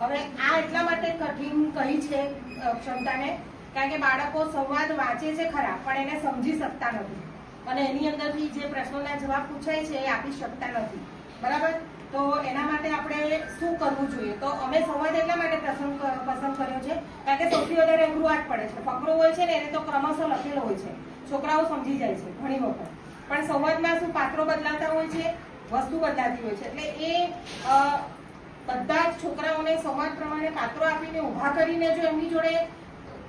હવે આ એટલા માટે કઠિન કહી છે ક્ષમતાને, કારણ કે બાળકો સંવાદ વાંચે છે ખરા, પણ એને સમજી શકતા નથી. અને એની અંદરથી જે પ્રશ્નોના જવાબ પૂછાય છે એ આપી શકતા નથી. બરાબર? તો એના શું કરવું જોઈએ? તો અમે સંવાદ એટલા માટે પસંદ કર્યો છે, કારણ કે સૌથી વધારે અઘરું પડે છે. ફકરો હોય છે ને, એને તો ક્રમશઃ લખેલો હોય છે. છોકરાઓ સમજી જાય છે ઘણી વખત. પણ સંવાદમાં શું પાત્રો બદલાતા હોય છે? વસ્તુ બદલાતી હોય છે. એટલે એ બધા જ છોકરાઓને સંવાદ પ્રમાણે પાત્રો આપીને ઊભા કરીને જો એમની જોડે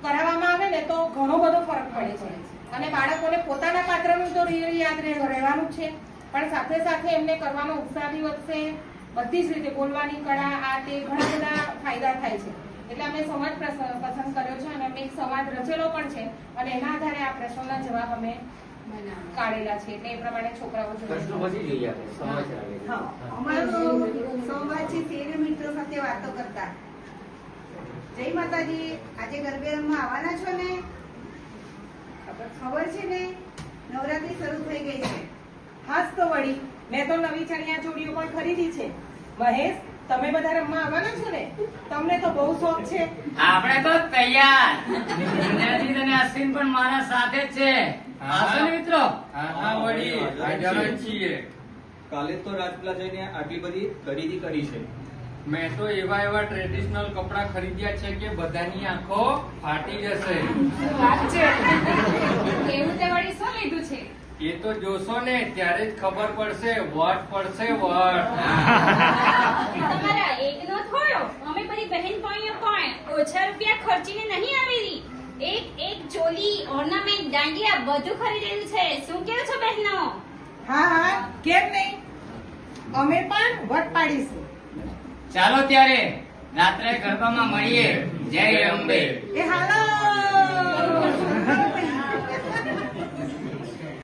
કરાવવામાં આવે ને, તો ઘણો બધો ફરક પડે છે. અને બાળકોને પોતાના પાત્રનું તો યાદ રહે- રહેવાનું છે. પણ સાથે સાથે એમને કરવાનો ઉત્સાહ બી વધશે. બધી જ રીતે બોલવાની કળા આ તે ઘણા બધા ફાયદા થાય છે. એટલે અમે સંવાદ પસંદ કર્યો છે અને અમે એક સંવાદ રચેલો પણ છે અને એના આધારે આ પ્રશ્નોના જવાબ અમે કાઢેલા છે. એટલે એ પ્રમાણે છોકરાઓ અમારો સંવાદ છે તેર મિત્રો સાથે વાતો કરતા. જય માતાજી. આજે ગરબે રમવા આવવાના છો ને? ખબર ખબર છે ને? નવરાત્રી શરૂ થઈ ગઈ છે. હાસ તો વળી મેં તો નવી ચણિયા ચોળીઓ પણ ખરીદી છે. મહેશ તમે બધા રમવા આવવાના છો ને? તમને તો બહુ શોખ છે. આપણે તો તૈયાર. ઇન્દ્રજીત અને અશ્વિન પણ મારા સાથે જ છે. મિત્રો? હા હા વળી. છીએ. કાલે તો રાજપીલા જઈને આટલી બધી ખરીદી કરી છે. મેં તો એવા એવા ટ્રેડિશનલ કપડા ખરીદ્યા છે કે બધાની આંખો ફાટી જશે. એવું તે વળી શું લીધું છે? એ તો જોશો ને ત્યારે જ ખબર પડશે વટ પડશે વટ. તમારા એકનો થોડો. અમે બધી બહેનપણીઓ પણ ઓછા રૂપિયા ખર્ચીને નહીં આવેલી. એક એક ચોલી ઓર્નામેન્ટ દાંડિયા બધું ખરીદેલું છે. શું કેવું છો બહેનો? હા હા કેમ નહીં? અમે પણ વટ પાડીશું. ચાલો ત્યારે રાત્રે ગરબામાં મળીએ. જય અંબે. એ હાલો.